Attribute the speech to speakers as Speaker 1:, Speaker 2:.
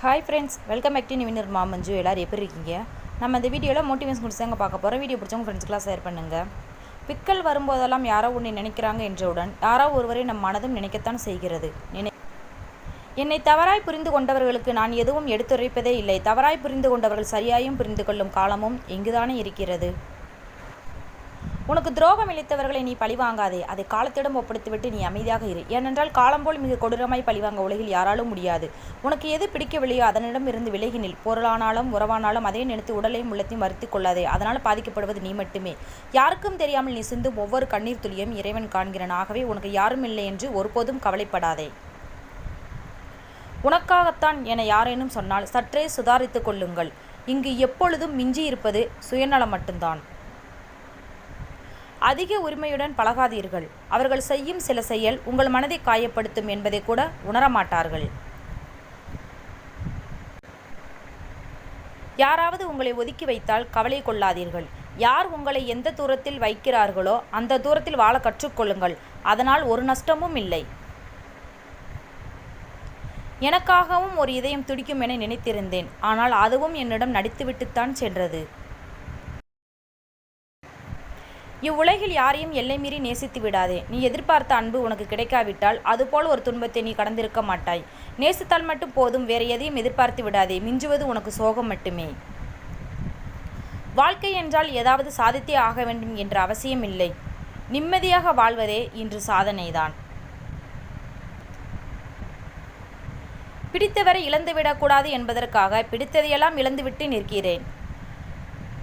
Speaker 1: Hi friends welcome back to நிவினர் மாமஞ்சு எல்லோரும் எப்படி இருக்கீங்க? நம்ம இந்த வீடியோவில் மோட்டிவேஷன் கொடுத்து தாங்க பார்க்க போகிறோம் வீடியோ பிடிச்சவங்க ஃப்ரெண்ட்ஸ்க்கெலாம் ஷேர் பண்ணுங்கள் பிக்கல் வரும்போதெல்லாம் யாரோ ஒன்றை நினைக்கிறாங்க என்றவுடன் யாரோ ஒருவரை நம் மனதும் நினைக்கத்தான் செய்கிறது. நினை என்னை தவறாய் புரிந்து கொண்டவர்களுக்கு நான் எதுவும் எடுத்துரைப்பதே இல்லை. தவறாய் புரிந்து கொண்டவர்கள் சரியாயும் புரிந்து கொள்ளும் காலமும் இங்குதானே இருக்கிறது. உனக்கு துரோகம் இழைத்தவர்களை நீ பழிவாங்காதே. அதை காலத்திடம் ஒப்படைத்துவிட்டு நீ அமைதியாக இரு. ஏனென்றால் காலம் போல் மிக கொடூரமாய் பழிவாங்க உலகில் யாராலும் முடியாது. உனக்கு எது பிடிக்கவில்லையோ அதனிடம் இருந்து விலகினில் பொருளானாலும் உறவானாலும் அதே நினைத்து உடலையும் உள்ளத்தையும் வருத்திக் கொள்ளாதே. அதனால் பாதிக்கப்படுவது நீ மட்டுமே. யாருக்கும் தெரியாமல் நீ சிந்தும் ஒவ்வொரு கண்ணீர் துளியும் இறைவன் காண்கிறான். ஆகவே உனக்கு யாரும் இல்லை என்று ஒருபோதும் கவலைப்படாதே. உனக்காகத்தான் என யாரேனும் சொன்னால் சற்றே சுதாரித்துக் கொள்ளுங்கள். இங்கு எப்பொழுதும் மிஞ்சி இருப்பது சுயநலம் மட்டும்தான். அதிக உரிமையுடன் பழகாதீர்கள். அவர்கள் செய்யும் சில செயல் உங்கள் மனதை காயப்படுத்தும் என்பதை கூட உணரமாட்டார்கள். யாராவது உங்களை ஒதுக்கி வைத்தால் கவலை கொள்ளாதீர்கள். யார் உங்களை எந்த தூரத்தில் வைக்கிறார்களோ அந்த தூரத்தில் வாழ கற்றுக்கொள்ளுங்கள். அதனால் ஒரு நஷ்டமும் இல்லை. எனக்காகவும் ஒரு இதயம் துடிக்கும் என நினைத்திருந்தேன். ஆனால் அதுவும் என்னிடம் நடித்துவிட்டுத்தான் சென்றது. இவ்வுலகில் யாரையும் எல்லை மீறி நேசித்து விடாதே. நீ எதிர்பார்த்த அன்பு உனக்கு கிடைக்காவிட்டால் அதுபோல் ஒரு துன்பத்தை நீ கடந்திருக்க மாட்டாய். நேசித்தால் மட்டும் போதும் வேற எதையும் எதிர்பார்த்து விடாதே. மிஞ்சுவது உனக்கு சோகம் மட்டுமே. வாழ்க்கை என்றால் ஏதாவது சாதித்தே ஆக வேண்டும் என்ற அவசியம் இல்லை. நிம்மதியாக வாழ்வதே இன்று சாதனைதான். பிடித்தவரை இழந்துவிடக்கூடாது என்பதற்காக பிடித்ததையெல்லாம் இழந்துவிட்டு நிற்கிறேன்.